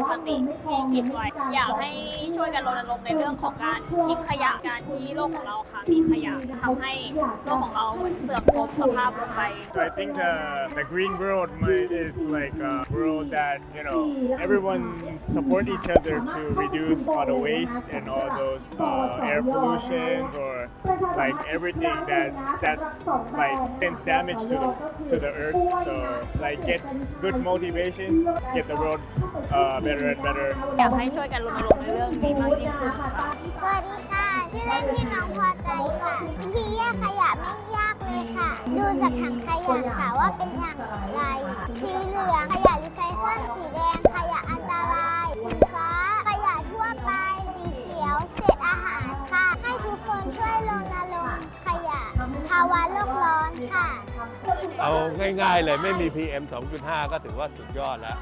อุดมคติที่คิดไว้ อยากให้ช่วยกันรณรงค์ในเรื่องของการทิ้งขยะการที่โลกของเราค่ะมีขยะทำให้โลกของเราเหมือนเสื่อมโทรมสภาพลงไป So I think the the green world might- is like a world that you know everyone support each other to reduce all the waste and all those uh, air pollutions or like everything that that's like sends damage to the to the earth. So like get good motivations, get the world uh, better and better. อยากให้ช่วยกันรณรงค์ในเรื่องนี้มากที่สุดค่ะสวัสดีค่ะ ชื่อเล่นชื่อน้องพอใจค่ะวิธีแยกขยะไม่ยากเลยค่ะ ดูจากถังขยะค่ะว่าเป็นอย่างไร สีเหลืองขยะรีไซเคิล สีแดงขยะอันาวะโลกร้อนค่ะ เอาง่ายๆเลยไม่มี PM 2.5 ก็ถือว่าสุดยอดแล้ว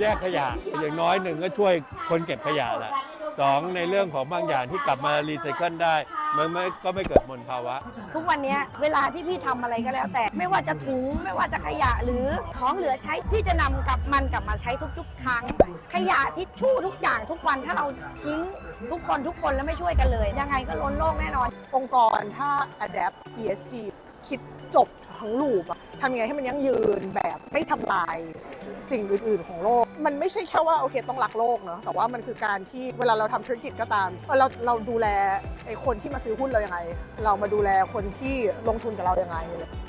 แยกขยะอย่างน้อยหนึ่งก็ช่วยคนเก็บขยะแหละสองในเรื่องของบางอย่างที่กลับมารีไซเคิลได้ มันไม่ก็ไม่เกิดมลภาวะ ทุกวันเนี้ยเวลาที่พี่ทำอะไรก็แล้ว แต่ไม่ว่าจะถุงไม่ว่าจะขยะหรือของเหลือใช้พี่จะนำกลับมันกลับมาใช้ทุกๆ ครั้ง ขยะทิชชู่ทุกอย่างทุกวันถ้าเราทิ้ง ทุกคนทุกคนแล้วไม่ช่วยกันเลย ยังไงก็ล้นโลกแน่นอน องค์กรถ้า adapt ESG คิดจบทั้งลูปอะทำยังไงให้มันยั่งยืนแบบไม่ทำลายสิ่งอื่น ๆ ของโลก มันไม่ใช่แค่ว่าโอเคต้องรักโลกเนาะ แต่ว่ามันคือการที่เวลาเราทำธุรกิจก็ตาม เราเราดูแลไอ้คนที่มาซื้อหุ้นเรายังไง เรามาดูแลคนที่ลงทุนกับเรายังไง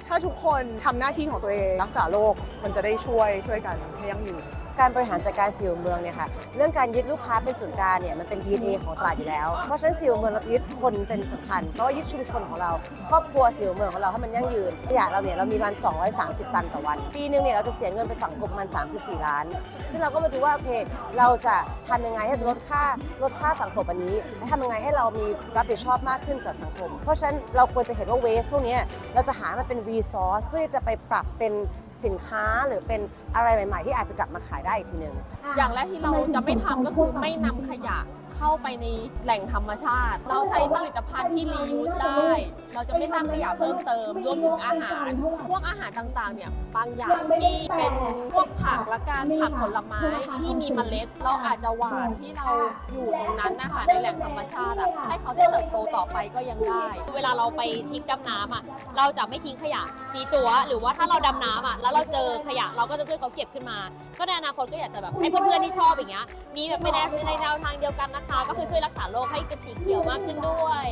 ถ้าทุกคนทำหน้าที่ของตัวเองรักษาโลก มันจะได้ช่วยช่วยกันให้ยั่งยืน การบริหารจัดการสิวเมืองเนี่ยค่ะเรื่องการยึดลูกค้าเป็นศูนย์กลางเนี่ยมันเป็น DNA ของตลาดอยู่แล้ว เพราะฉะนั้นสิวเมืองเราจะยึดคนเป็นสำคัญเพราะว่ายึดชุมชนของเรา ครอบครัวสิวเมืองของเราให้มันยั่งยืนขยะเราเนี่ยเรามีมัน230 ตันต่อวัน ปีนึงเนี่ยเราจะเสียเงินไปฝังกลบมัน 34 ล้าน ซึ่งเราก็มาดูว่าโอเค เราจะทำยังไงให้จะลดค่าลดค่าฝังกลบอันนี้และทำยังไงให้เรามีรับผิดชอบมากขึ้นต่อสังคม เพราะฉะนั้นเราควรจะเห็นว่า waste พวกนี้เราจะหามันเป็น resource เพื่อที่จะไปปรับเป็นสินค้าหรือเป็นอะไรใหม่ ๆ ที่อาจจะกลับมาขายได้อีกทีหนึ่ง อย่างแรกที่เราจะไม่ทำก็คือไม่นำขยะเข้าไปในแหล่งธรรมชาติ เราใช้ผลิตภัณฑ์ที่รียูสได้เรา จะไม่สร้างขยะเพิ่มเติมรวมถึงอาหาร พวกอาหารต่างๆเนี่ยบางอย่างที่เป็นพวกผักและการผักผลไม้ที่มีเมล็ด เราอาจจะหว่านที่เราอยู่ตรงนั้นนะคะในแหล่งธรรมชาติอะให้เขาได้เติบโตต่อไปก็ยังได้ เวลาเราไปทริปดำน้ำอะเราจะไม่ทิ้งขยะปีตัวหรือว่าถ้าเราดำน้ำอะแล้วเราเจอขยะเราก็จะช่วยเขาเก็บขึ้นมา ก็ในอนาคตก็อยากจะแบบให้เพื่อนๆที่ชอบอย่างเงี้ยมีแบบไปในในแนวทางเดียวกันนะคะ ก็คือช่วยรักษาโลกให้เป็นสีเขียวมากขึ้นด้วย